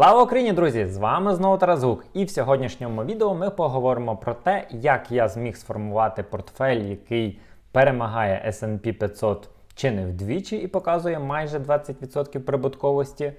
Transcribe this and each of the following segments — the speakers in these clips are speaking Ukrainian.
Слава Україні, друзі! З вами знову Тарас Гук. І в сьогоднішньому відео ми поговоримо про те, як я зміг сформувати портфель, який перемагає S&P 500 чи не вдвічі і показує майже 20% прибутковості.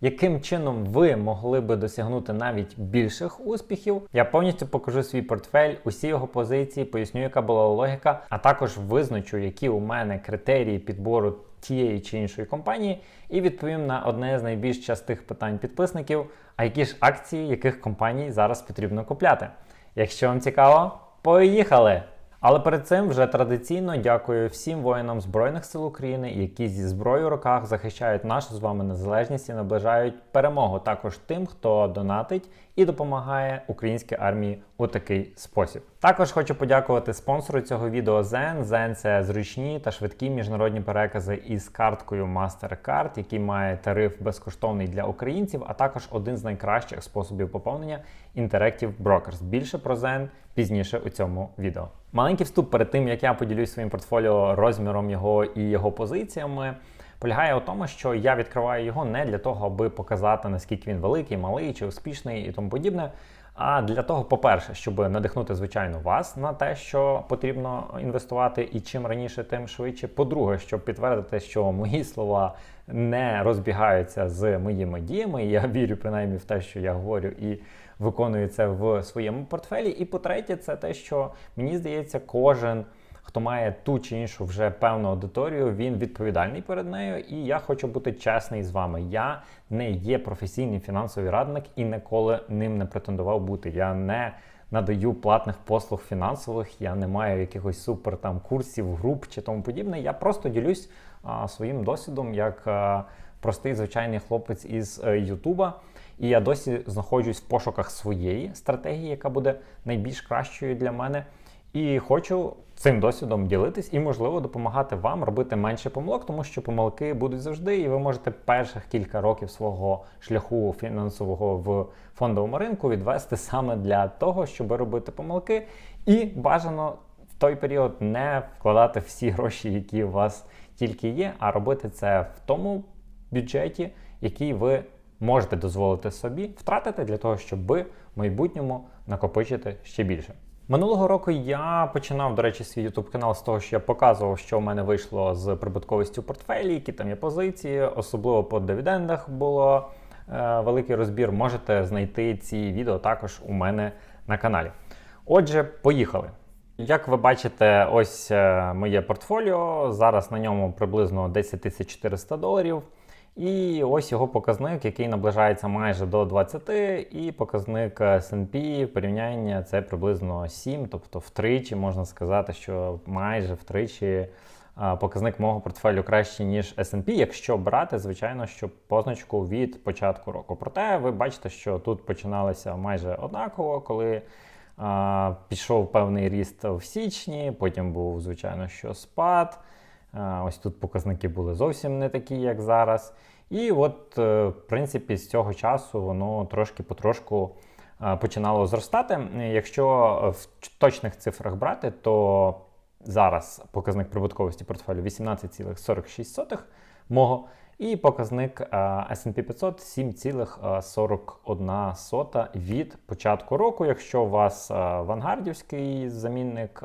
Яким чином ви могли би досягнути навіть більших успіхів? Я повністю покажу свій портфель, усі його позиції, поясню, яка була логіка, а також визначу, які у мене критерії підбору тієї чи іншої компанії, і відповім на одне з найбільш частих питань підписників: а які ж акції яких компаній зараз потрібно купляти? Якщо вам цікаво, поїхали! Але перед цим вже традиційно дякую всім воїнам Збройних сил України, які зі зброєю в руках захищають нашу з вами незалежність і наближають перемогу. Також тим, хто донатить і допомагає українській армії у такий спосіб. Також хочу подякувати спонсору цього відео Zen. Zen – це зручні та швидкі міжнародні перекази із карткою MasterCard, який має тариф безкоштовний для українців, а також один з найкращих способів поповнення Interactive Brokers. Більше про Zen пізніше у цьому відео. Маленький вступ перед тим, як я поділюсь своїм портфоліо розміром його і його позиціями. Полягає у тому, що я відкриваю його не для того, аби показати, наскільки він великий, малий чи успішний і тому подібне. А для того, по-перше, щоб надихнути, звичайно, вас на те, що потрібно інвестувати, і чим раніше, тим швидше. По-друге, щоб підтвердити, що мої слова не розбігаються з моїми діями. Я вірю принаймні в те, що я говорю і виконую це в своєму портфелі. І по-третє, це те, що мені здається, кожен хто має ту чи іншу вже певну аудиторію, він відповідальний перед нею. І я хочу бути чесний з вами. Я не є професійний фінансовий радник і ніколи ним не претендував бути. Я не надаю платних послуг фінансових, я не маю якихось супер там курсів, груп чи тому подібне. Я просто ділюсь а, своїм досвідом як а, простий звичайний хлопець із Ютуба. І я досі знаходжусь в пошуках своєї стратегії, яка буде найбільш кращою для мене. І хочу цим досвідом ділитись і, можливо, допомагати вам робити менше помилок, тому що помилки будуть завжди, і ви можете перших кілька років свого шляху фінансового в фондовому ринку відвести саме для того, щоб робити помилки, і бажано в той період не вкладати всі гроші, які у вас тільки є, а робити це в тому бюджеті, який ви можете дозволити собі втратити для того, щоб в майбутньому накопичити ще більше. Минулого року я починав, до речі, свій YouTube канал з того, що я показував, що в мене вийшло з прибутковістю портфелі, які там є позиції, особливо по дивідендах було е, великий розбір. Можете знайти ці відео також у мене на каналі. Отже, поїхали. Як ви бачите, ось е, моє портфоліо. Зараз на ньому приблизно 10 400 доларів. І ось його показник, який наближається майже до 20, і показник S&P порівняння це приблизно 7, тобто втричі можна сказати, що майже втричі показник мого портфелю кращий, ніж S&P, якщо брати, звичайно, що позначку від початку року. Проте ви бачите, що тут починалося майже однаково, коли пішов певний ріст в січні, потім був, звичайно, що спад. Ось тут показники були зовсім не такі, як зараз. І от, е, в принципі, з цього часу воно трошки-потрошку починало зростати. Якщо в точних цифрах брати, то зараз показник прибутковості портфелю 18,46 мого. І показник S&P 500 7,41 від початку року. Якщо у вас вангардівський замінник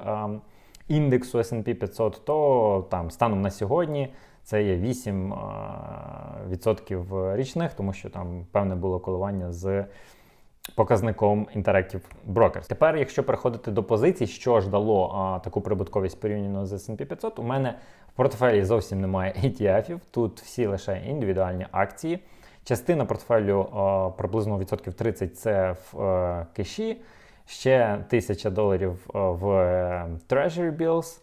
індексу S&P 500, то там станом на сьогодні це є 8% річних, тому що там певне було коливання з показником Interactive Brokers. Тепер, якщо переходити до позицій, що ж дало а, таку прибутковість порівняно з S&P 500, у мене в портфелі зовсім немає ETF-ів, тут всі лише індивідуальні акції. Частина портфелю а, приблизно відсотків 30 це в а, е, кеші ще 1000 доларів е, в е, Treasury Bills.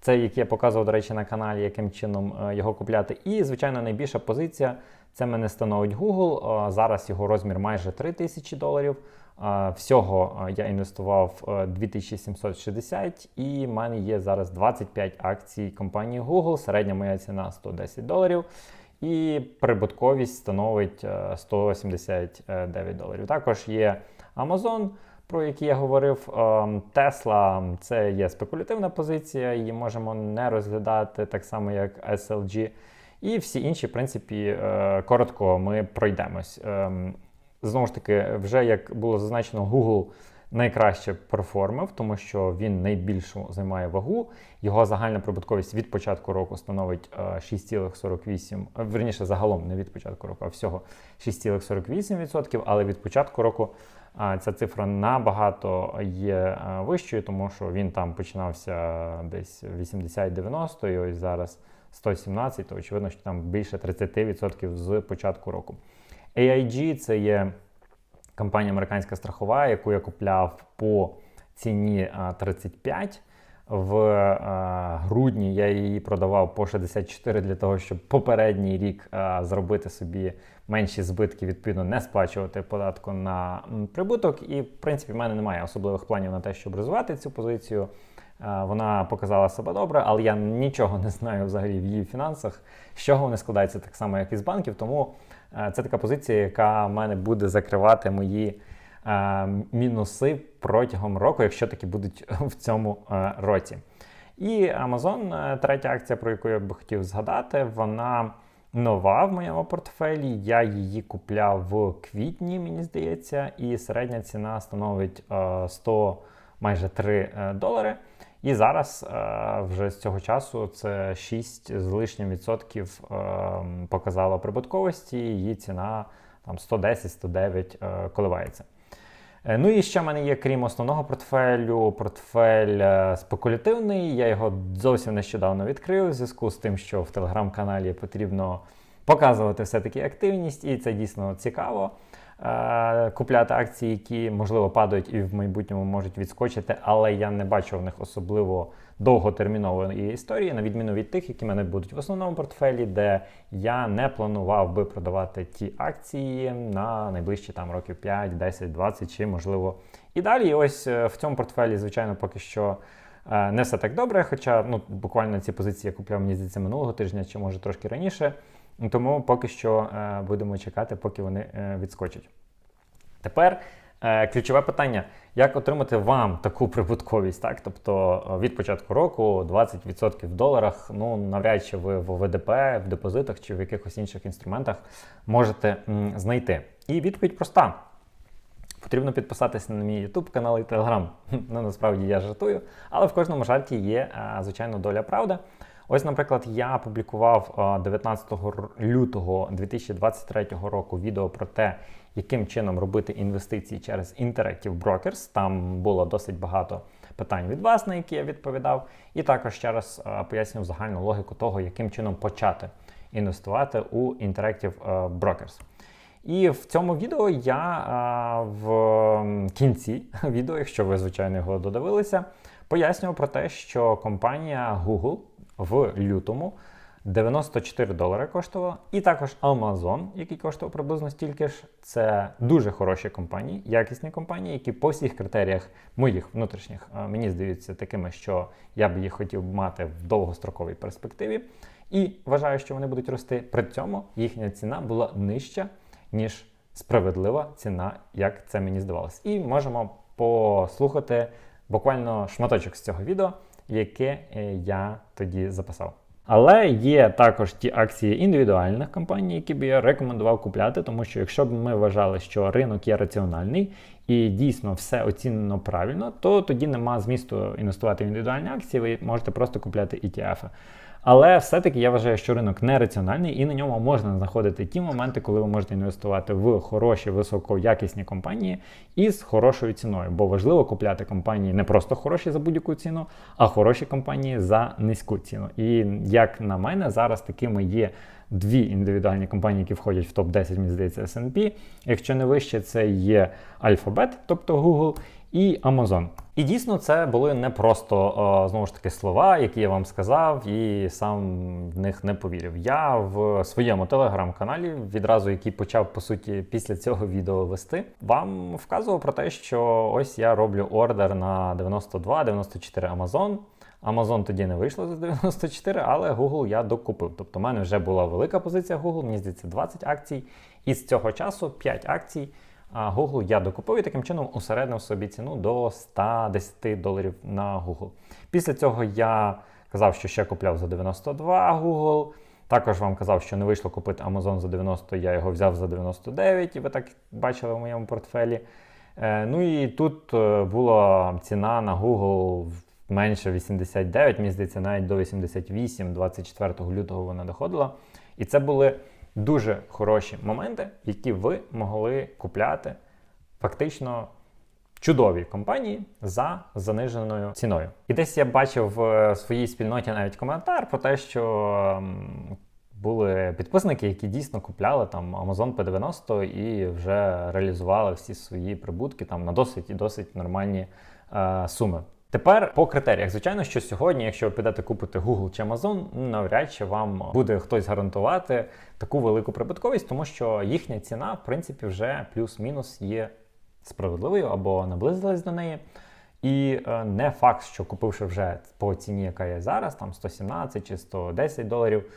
Це, як я показував, до речі, на каналі, яким чином е, його купляти. І, звичайно, найбільша позиція це мене становить Google. Зараз його розмір майже 3000 доларів. Всього я інвестував 2760 і в мене є зараз 25 акцій компанії Google. Середня моя ціна 110 доларів. І прибутковість становить 179 доларів. Також є Amazon про які я говорив. Ем, Тесла це є спекулятивна позиція, її можемо не розглядати так само, як SLG. І всі інші, в принципі, е, коротко ми пройдемось. Ем, знову ж таки, вже як було зазначено, Google найкраще перформив, тому що він найбільшу займає вагу. Його загальна прибутковість від початку року становить е, 6,48, е, верніше загалом не від початку року, а всього 6,48%, але від початку року ця цифра набагато є е, вищою, тому що він там починався десь 80-90, і ось зараз 117, то очевидно, що там більше 30% з початку року. AIG це є компанія американська страхова, яку я купляв по ціні а, 35. В а, грудні я її продавав по 64 для того, щоб попередній рік а, зробити собі менші збитки, відповідно, не сплачувати податку на прибуток. І, в принципі, в мене немає особливих планів на те, щоб розвивати цю позицію. А, Вона показала себе добре, але я нічого не знаю взагалі в її фінансах, з чого вони складаються так само, як і з банків. Тому е, це така позиція, яка в мене буде закривати мої е, мінуси протягом року, якщо такі будуть в цьому е, році. І Amazon, е, третя акція, про яку я би хотів згадати, вона нова в моєму портфелі. Я її купляв в квітні, мені здається, і середня ціна становить е, 100 майже 3 е, долари. І зараз е, вже з цього часу це 6 з лишнім відсотків е, показало прибутковості, її ціна там 110-109 е, коливається. Е, Ну і ще в мене є, крім основного портфелю, портфель е, спекулятивний. Я його зовсім нещодавно відкрив в зв'язку з тим, що в телеграм-каналі потрібно показувати все-таки активність, і це дійсно цікаво. Е, Купляти акції, які можливо падають і в майбутньому можуть відскочити, але я не бачу в них особливо довготермінової історії, на відміну від тих, які в мене будуть в основному портфелі, де я не планував би продавати ті акції на найближчі там років 5, 10, 20 чи можливо і далі. І ось е, в цьому портфелі, звичайно, поки що. е, Не все так добре, хоча ну, буквально ці позиції я купляв, мені здається, минулого тижня чи може трошки раніше. Тому поки що е, будемо чекати, поки вони е, відскочать. Тепер е, ключове питання: як отримати вам таку прибутковість? Так? Тобто від початку року 20% в доларах, ну навряд чи ви в ВДП, в депозитах чи в якихось інших інструментах можете знайти. І відповідь проста. Потрібно підписатися на мій YouTube канал і Telegram. Ну, насправді я жартую, але в кожному жарті є, звичайно, доля правди. Ось, наприклад, я публікував е, 19 лютого 2023 року відео про те, яким чином робити інвестиції через Interactive Brokers. Там було досить багато питань від вас, на які я відповідав. І також ще раз пояснював загальну логіку того, яким чином почати інвестувати у Interactive Brokers. І в цьому відео я а, в кінці відео, якщо ви, звичайно, його додивилися, пояснював про те, що компанія Google в лютому 94 долари коштувала, і також Amazon, який коштував приблизно стільки ж. Це дуже хороші компанії, якісні компанії, які по всіх критеріях моїх внутрішніх мені здаються такими, що я б їх хотів мати в довгостроковій перспективі. І вважаю, що вони будуть рости. При цьому їхня ціна була нижча ніж справедлива ціна, як це мені здавалось. І можемо послухати буквально шматочок з цього відео, яке е, я тоді записав. Але є також ті акції індивідуальних компаній, які б я рекомендував купляти, тому що якщо б ми вважали, що ринок є раціональний і дійсно все оцінено правильно, то тоді нема змісту інвестувати в індивідуальні акції, ви можете просто купляти ETF. Але все-таки я вважаю, що ринок нераціональний і на ньому можна знаходити ті моменти, коли ви можете інвестувати в хороші, високоякісні компанії із хорошою ціною. Бо важливо купляти компанії не просто хороші за будь-яку ціну, а хороші компанії за низьку ціну. І як на мене, зараз такими є дві індивідуальні компанії, які входять в топ-10, мені здається, S&P. Якщо не вище, це є Alphabet, тобто Google, і Amazon. І дійсно це були не просто знову ж таки слова, які я вам сказав, і сам в них не повірив. Я в своєму телеграм-каналі, відразу який почав по суті після цього відео вести, вам вказував про те, що ось я роблю ордер на 92-94 Amazon. Amazon тоді не вийшло за 94, але Google я докупив. Тобто в мене вже була велика позиція Google, мені здається, 20 акцій. І з цього часу 5 акцій. А Google я докупив і таким чином усереднив собі ціну до 110 доларів на Google. Після цього я казав, що ще купляв за 92 Google. Також вам казав, що не вийшло купити Amazon за 90, я його взяв за 99, і ви так бачили в моєму портфелі. Е, ну і тут е, була ціна на Google менше 89, мені здається, навіть до 88, 24 лютого вона доходила. І це були дуже хороші моменти, які ви могли купляти фактично чудові компанії за заниженою ціною. І десь я бачив в своїй спільноті навіть коментар про те, що були підписники, які дійсно купляли там Amazon P90 і вже реалізували всі свої прибутки там на досить і досить нормальні е, суми. Тепер по критеріях, звичайно, що сьогодні, якщо ви підете купити Google чи Amazon, навряд чи вам буде хтось гарантувати таку велику прибутковість, тому що їхня ціна, в принципі, вже плюс-мінус є справедливою або наблизилась до неї. І е, не факт, що купивши вже по ціні, яка є зараз, там 117 чи 110 доларів,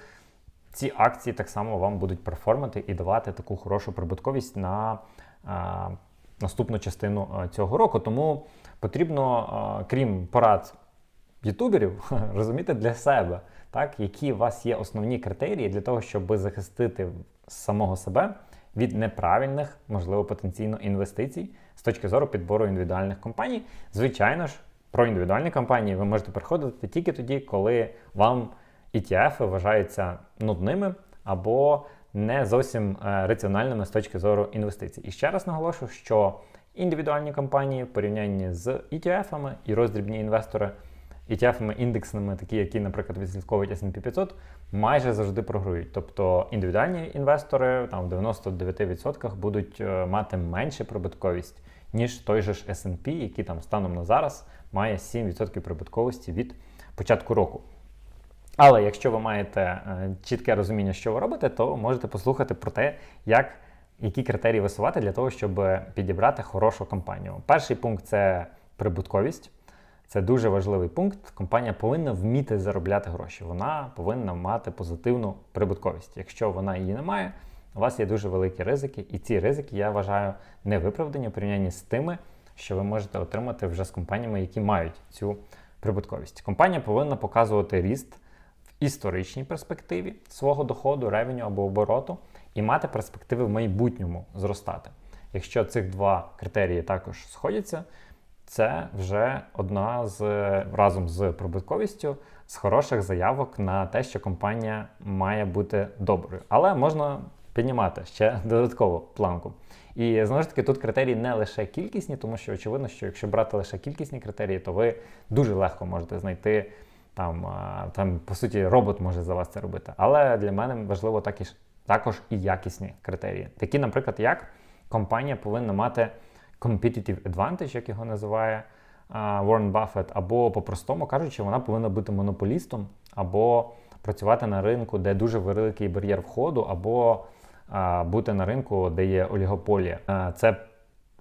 ці акції так само вам будуть перформати і давати таку хорошу прибутковість на е, наступну частину е, цього року. Тому потрібно, е, крім порад ютуберів, розуміти для себе, так, які у вас є основні критерії для того, щоб захистити самого себе від неправильних, можливо, потенційно інвестицій з точки зору підбору індивідуальних компаній. Звичайно ж, про індивідуальні компанії ви можете приходити тільки тоді, коли вам ETF вважаються нудними або не зовсім е, раціональними з точки зору інвестицій. І ще раз наголошую, що індивідуальні компанії в порівнянні з ETF-ами і роздрібні інвестори. ETF-ами індексними, такі, які, наприклад, відслідковують S&P 500, майже завжди програють. Тобто індивідуальні інвестори там в 99% будуть е, мати менше прибутковість, ніж той же ж S&P, який там станом на зараз має 7% прибутковості від початку року. Але якщо ви маєте е, чітке розуміння, що ви робите, то можете послухати про те, як, які критерії висувати для того, щоб підібрати хорошу компанію. Перший пункт це прибутковість. Це дуже важливий пункт. Компанія повинна вміти заробляти гроші. Вона повинна мати позитивну прибутковість. Якщо вона її не має, у вас є дуже великі ризики, і ці ризики, я вважаю, не виправдані в порівнянні з тими, що ви можете отримати вже з компаніями, які мають цю прибутковість. Компанія повинна показувати ріст історичній перспективі свого доходу, ревеню або обороту, і мати перспективи в майбутньому зростати. Якщо цих два критерії також сходяться, це вже одна з разом з прибутковістю з хороших заявок на те, що компанія має бути доброю. Але можна піднімати ще додаткову планку. І знову ж таки, тут критерії не лише кількісні, тому що очевидно, що якщо брати лише кількісні критерії, то ви дуже легко можете знайти там, там по суті, робот може за вас це робити. Але для мене важливо так і, також і якісні критерії. Такі, наприклад, як компанія повинна мати competitive advantage, як його називає Уоррен Баффет, або по-простому кажучи, вона повинна бути монополістом, або працювати на ринку, де дуже великий бар'єр входу, або а, бути на ринку, де є олігополія. А, це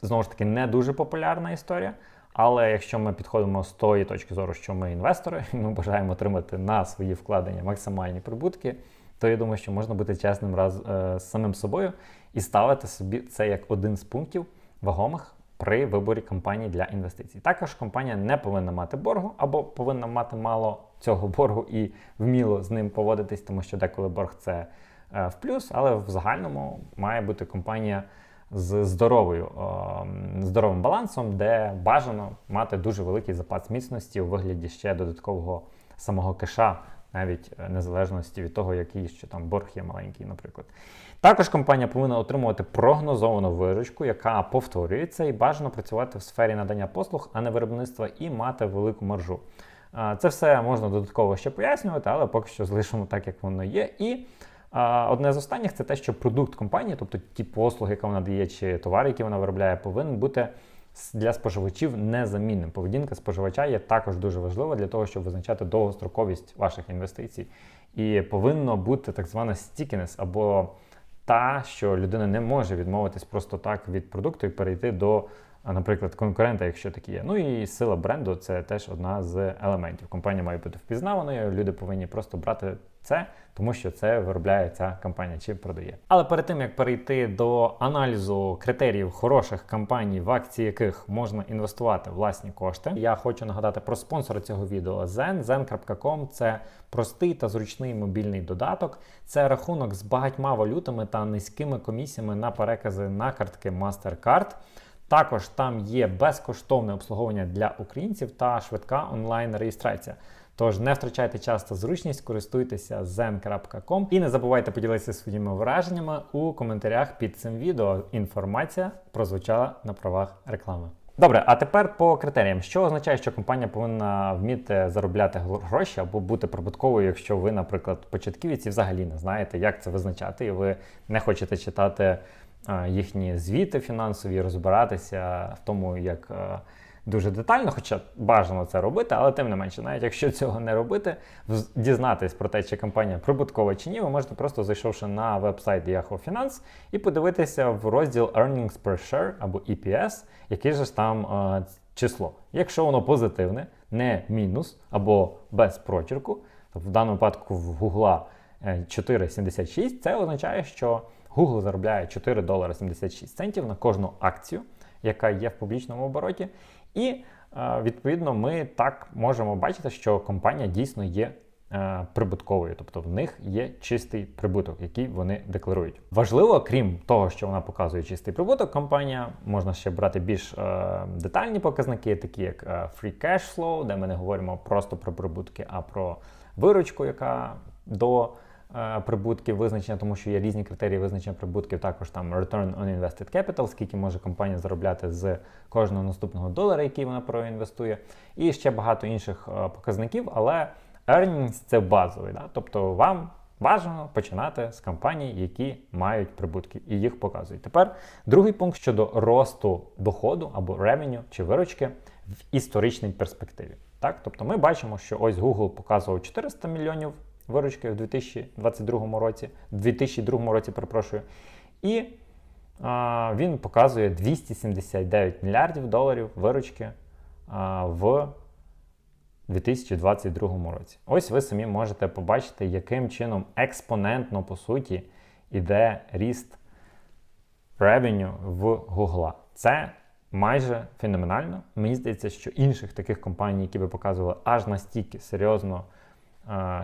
знову ж таки не дуже популярна історія. Але якщо ми підходимо з тої точки зору, що ми інвестори, і ми бажаємо отримати на свої вкладення максимальні прибутки, то я думаю, що можна бути чесним раз е, з самим собою і ставити собі це як один з пунктів вагомих при виборі компанії для інвестицій. Також компанія не повинна мати боргу або повинна мати мало цього боргу і вміло з ним поводитись, тому що деколи борг це е, в плюс, але в загальному має бути компанія з здоровою, е, здоровим балансом, де бажано мати дуже великий запас міцності у вигляді ще додаткового самого кеша навіть е, незалежності від того, який ще там борг є маленький, наприклад. Також компанія повинна отримувати прогнозовану виручку, яка повторюється, і бажано працювати в сфері надання послуг, а не виробництва, і мати велику маржу. Це все можна додатково ще пояснювати, але поки що залишимо так, як воно є. І одне з останніх це те, що продукт компанії, тобто ті послуги, які вона дає, чи товари, які вона виробляє, повинен бути для споживачів незамінним. Поведінка споживача є також дуже важлива для того, щоб визначати довгостроковість ваших інвестицій. І повинно бути так звана стікінес або та, що людина не може відмовитись просто так від продукту і перейти до, наприклад, конкурента, якщо такі є. Ну і сила бренду це теж одна з елементів. Компанія має бути впізнаваною, люди повинні просто брати це, тому що це виробляє ця компанія чи продає. Але перед тим як перейти до аналізу критеріїв хороших компаній, в акції яких можна інвестувати власні кошти, я хочу нагадати про спонсора цього відео Zen. Zen.com – це простий та зручний мобільний додаток. Це рахунок з багатьма валютами та низькими комісіями на перекази на картки MasterCard. Також там є безкоштовне обслуговування для українців та швидка онлайн-реєстрація. Тож не втрачайте час та зручність, користуйтеся zen.com і не забувайте поділитися своїми враженнями у коментарях під цим відео. Інформація прозвучала на правах реклами. Добре, а тепер по критеріям, що означає, що компанія повинна вміти заробляти гроші або бути прибутковою, якщо ви, наприклад, початківець і взагалі не знаєте, як це визначати, і ви не хочете читати їхні звіти фінансові, розбиратися в тому, як. Дуже детально, хоча бажано це робити, але тим не менше, навіть якщо цього не робити, дізнатись про те, чи компанія прибуткова чи ні, ви можете просто зайшовши на веб-сайт Yahoo Finance і подивитися в розділ Earnings per Share або EPS, яке ж там е, число. Якщо воно позитивне, не мінус або без прочерку, то в даному випадку в Google 4,76, це означає, що Google заробляє 4 долари 76 центів на кожну акцію, яка є в публічному обороті. І е, відповідно ми так можемо бачити, що компанія дійсно є е, прибутковою, тобто в них є чистий прибуток, який вони декларують. Важливо, крім того, що вона показує чистий прибуток, компанія можна ще брати більш е, детальні показники, такі як free cash flow, де ми не говоримо просто про прибутки, а про виручку, яка до прибутків визначення, тому що є різні критерії визначення прибутків, також там Return on Invested Capital, скільки може компанія заробляти з кожного наступного долара, який вона проінвестує, і ще багато інших е, показників, але earnings – це базовий. Да? Тобто вам бажано починати з компаній, які мають прибутки, і їх показують. Тепер другий пункт щодо росту доходу або revenue чи виручки в історичній перспективі. Так? Тобто ми бачимо, що ось Google показував 400 мільйонів виручки в 2022 році, в 2002 році, перепрошую. І а, він показує 279 мільярдів доларів виручки а, в 2022 році. Ось ви самі можете побачити, яким чином експонентно, по суті, іде ріст ревеню в Google. Це майже феноменально. Мені здається, що інших таких компаній, які би показували аж настільки серйозно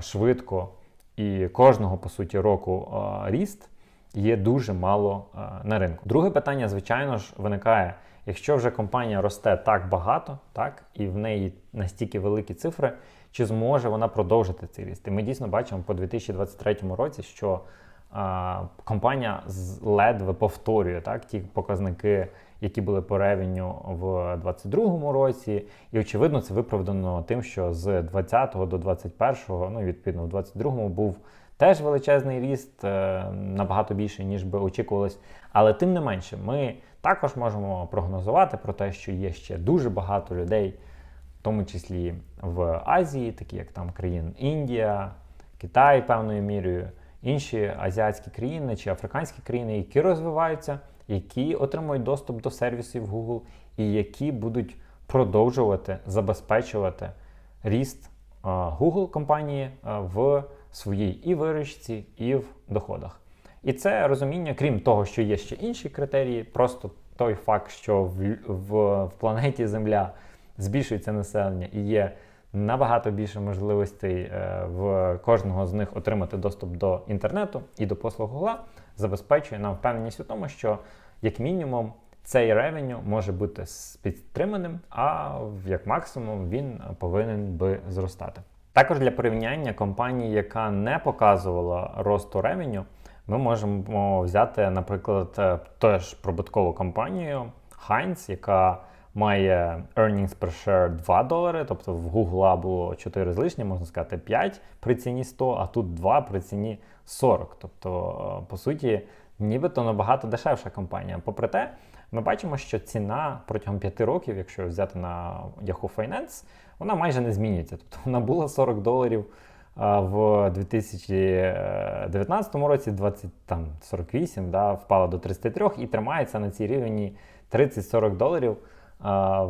швидко і кожного, по суті, року ріст є дуже мало на ринку. Друге питання, звичайно ж, виникає, якщо вже компанія росте так багато, так, і в неї настільки великі цифри, чи зможе вона продовжити цей ріст? І ми дійсно бачимо по 2023 році, що а, компанія ледве повторює так, ті показники які були по ревеню в 2022 році. І очевидно, це виправдано тим, що з 20 до 21, ну відповідно в 22 був теж величезний ріст, е, набагато більше, ніж би очікувалось. Але тим не менше, ми також можемо прогнозувати про те, що є ще дуже багато людей, в тому числі в Азії, такі як там країн Індія, Китай певною мірою. Інші азіатські країни чи африканські країни, які розвиваються, які отримують доступ до сервісів Google і які будуть продовжувати забезпечувати ріст Google компанії в своїй і виручці, і в доходах. І це розуміння, крім того, що є ще інші критерії, просто той факт, що в, в, в планеті Земля збільшується населення і є набагато більше можливостей е, в кожного з них отримати доступ до інтернету і до послуг Google, забезпечує нам впевненість у тому, що як мінімум цей ревеню може бути підтриманим, а як максимум він повинен би зростати. Також для порівняння компанії, яка не показувала росту ревеню, ми можемо взяти, наприклад, е, теж прибуткову компанію Heinz, яка має earnings per share 2 долари, тобто в Google було 4 з лишнім, можна сказати, 5 при ціні 100, а тут 2 при ціні 40. Тобто, е, по суті, нібито набагато дешевша компанія. Попри те, ми бачимо, що ціна протягом 5 років, якщо взяти на Yahoo Finance, вона майже не змінюється. Тобто вона була 40 доларів в 2019 році, 20, там, 48, да, впала до 33 і тримається на цій рівні 30-40 доларів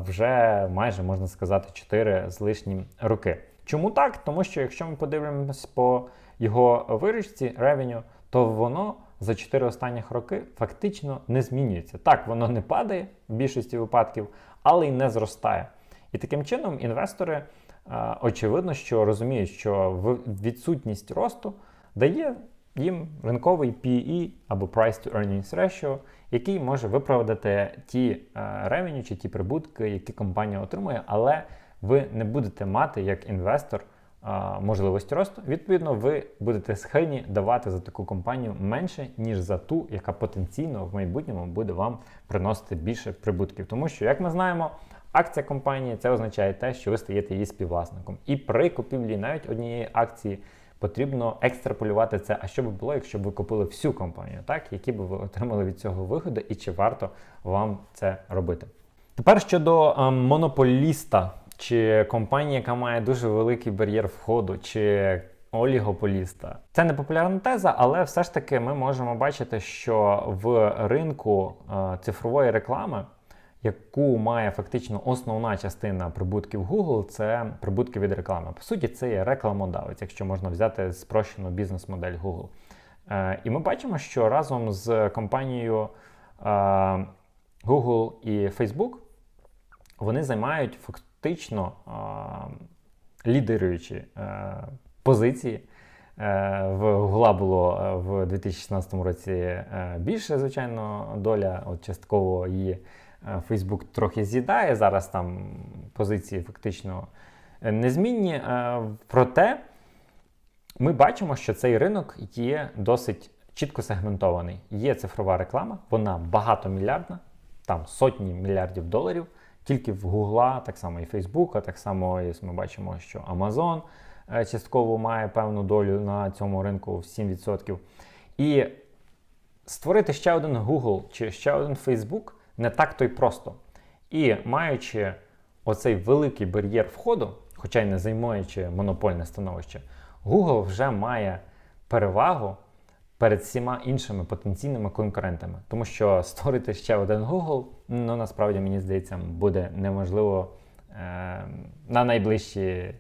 вже майже можна сказати 4 з лишнім роки. Чому так? Тому що якщо ми подивимось по його виручці revenue, то воно за 4 останніх роки фактично не змінюється. Так, воно не падає в більшості випадків, але й не зростає. І таким чином інвестори очевидно, що розуміють, що відсутність росту дає їм ринковий PE або Price to Earnings Ratio, який може виправдати ті revenue чи ті прибутки, які компанія отримує, але ви не будете мати як інвестор е, можливості росту. Відповідно, ви будете схильні давати за таку компанію менше, ніж за ту, яка потенційно в майбутньому буде вам приносити більше прибутків. Тому що, як ми знаємо, акція компанії це означає те, що ви стаєте її співвласником. І при купівлі навіть однієї акції потрібно екстраполювати це. А що би було, якщо б ви купили всю компанію, так які би ви отримали від цього вигоди, і чи варто вам це робити? Тепер щодо е, монополіста чи компанії, яка має дуже великий бар'єр входу, чи олігополіста. Це не популярна теза, але все ж таки ми можемо бачити, що в ринку е, цифрової реклами, яку має фактично основна частина прибутків Google, це прибутки від реклами. По суті, це є рекламодавець, якщо можна взяти спрощену бізнес-модель Google. Е, І ми бачимо, що разом з компанією е, Google і Facebook вони займають фактично е, лідеруючі е, позиції. В Гугла було в 2016 році більше, звичайно, доля. От частково її е, Facebook трохи з'їдає. Зараз там позиції фактично е, незмінні. Е, Проте ми бачимо, що цей ринок є досить чітко сегментований. Є цифрова реклама, вона багатомільярдна, там сотні мільярдів доларів. Тільки в Гугла, так само і Фейсбука, так само ми бачимо, що Amazon частково має певну долю на цьому ринку в 7%. І створити ще один Google чи ще один Facebook не так то й просто. І маючи оцей великий бар'єр входу, хоча й не займаючи монопольне становище, Google вже має перевагу перед всіма іншими потенційними конкурентами. Тому що створити ще один Google, ну насправді мені здається, буде неможливо е, на найближчі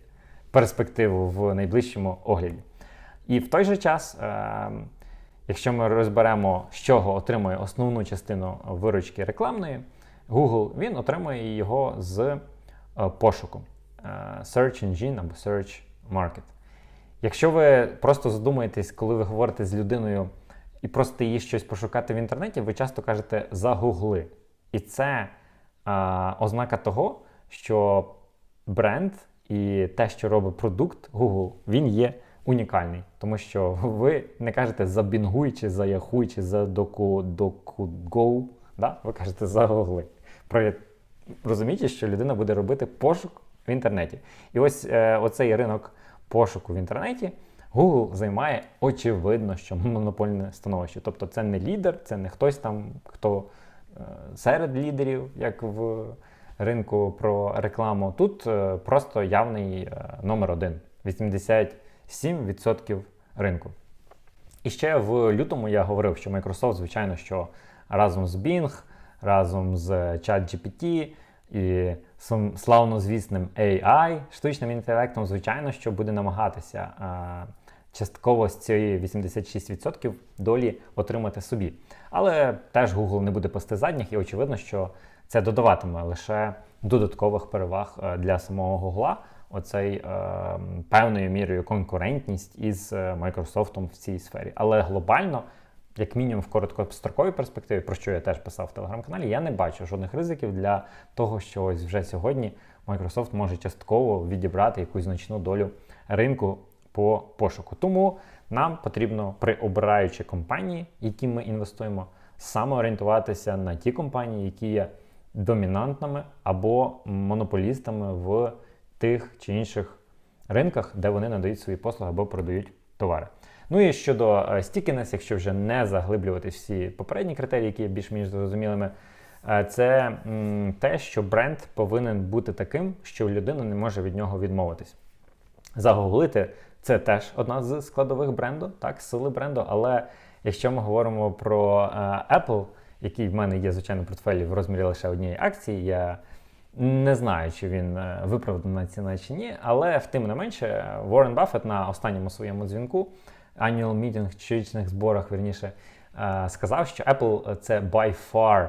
перспективу в найближчому огляді. І в той же час, е, якщо ми розберемо, з чого отримує основну частину виручки рекламної, Google він отримує його з е, пошуку е, Search Engine або Search Market. Якщо ви просто задумаєтесь, коли ви говорите з людиною і просто її щось пошукати в інтернеті, ви часто кажете загугли. І це а, ознака того, що бренд і те, що робить продукт Google, він є унікальний. Тому що ви не кажете забінгуй, чи за Яхуй, чи за доку, DocuGo, да? ви кажете загугли. Про розумієте, що людина буде робити пошук в інтернеті. І ось е, оцей ринок пошуку в інтернеті Google займає очевидно, що монопольне становище. Тобто це не лідер, це не хтось там, хто е, серед лідерів, як в ринку про рекламу. Тут е, просто явний е, номер один 87% ринку. І ще в лютому я говорив, що Microsoft, звичайно, що разом з Bing, разом з ChatGPT і сам славнозвісним AI, штучним інтелектом, звичайно, що буде намагатися а, частково з цієї 86% долі отримати собі. Але теж Google не буде пасти задніх, і очевидно, що це додаватиме лише додаткових переваг е, для самого Google, оцей е, певною мірою конкурентність із е, Microsoft в цій сфері. Але глобально як мінімум в короткостроковій перспективі, про що я теж писав в телеграм-каналі, я не бачу жодних ризиків для того, що ось вже сьогодні Microsoft може частково відібрати якусь значну долю ринку по пошуку. Тому нам потрібно при обираючи компанії, які ми інвестуємо, саме орієнтуватися на ті компанії, які є домінантними або монополістами в тих чи інших ринках, де вони надають свої послуги або продають товари. Ну і щодо стікінес, якщо вже не заглиблювати всі попередні критерії, які є більш-менш зрозумілими, е, це те, що бренд повинен бути таким, що людина не може від нього відмовитись. Загуглити це теж одна з складових бренду, так, сили бренду. Але якщо ми говоримо про е, Apple, який в мене є, звичайно, портфелі в розмірі лише однієї акції, я Не знаю, чи він е, виправдана ціна чи ні, але втим не менше, Уоррен Баффет на останньому своєму дзвінку, annual meeting, щорічних зборах, вірніше, е, сказав, що Apple це by far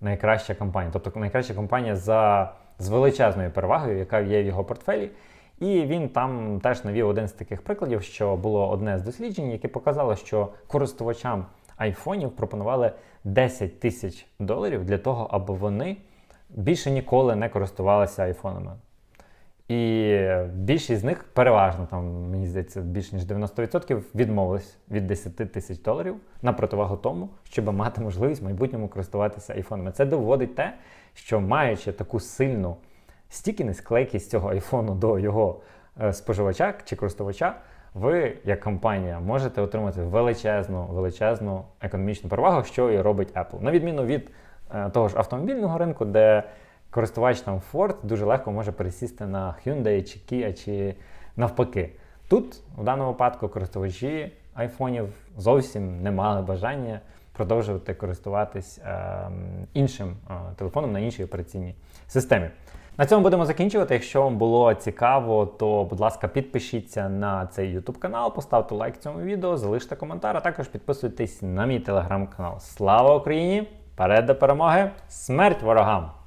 найкраща компанія, тобто найкраща компанія за, з величезною перевагою, яка є в його портфелі. І він там теж навів один з таких прикладів, що було одне з досліджень, яке показало, що користувачам айфонів пропонували 10 тисяч доларів для того, аби вони більше ніколи не користувалися айфонами. І більшість з них переважно, там, мені здається, більш ніж 90% відмовились від 10 тисяч доларів на противагу тому, щоб мати можливість в майбутньому користуватися айфонами. Це доводить те, що маючи таку сильну стікінність, клейкість цього айфону до його е, споживача чи користувача, ви, як компанія, можете отримати величезну, величезну економічну перевагу, що і робить Apple. На відміну від того ж автомобільного ринку, де користувач там Ford дуже легко може пересісти на Hyundai чи Kia, чи навпаки. Тут, у даному випадку, користувачі айфонів зовсім не мали бажання продовжувати користуватись е, іншим е, телефоном на іншій операційній системі. На цьому будемо закінчувати. Якщо вам було цікаво, то, будь ласка, підпишіться на цей YouTube канал, поставте лайк цьому відео, залиште коментар, а також підписуйтесь на мій телеграм-канал. Слава Україні! Перед до перемоги! Смерть ворогам!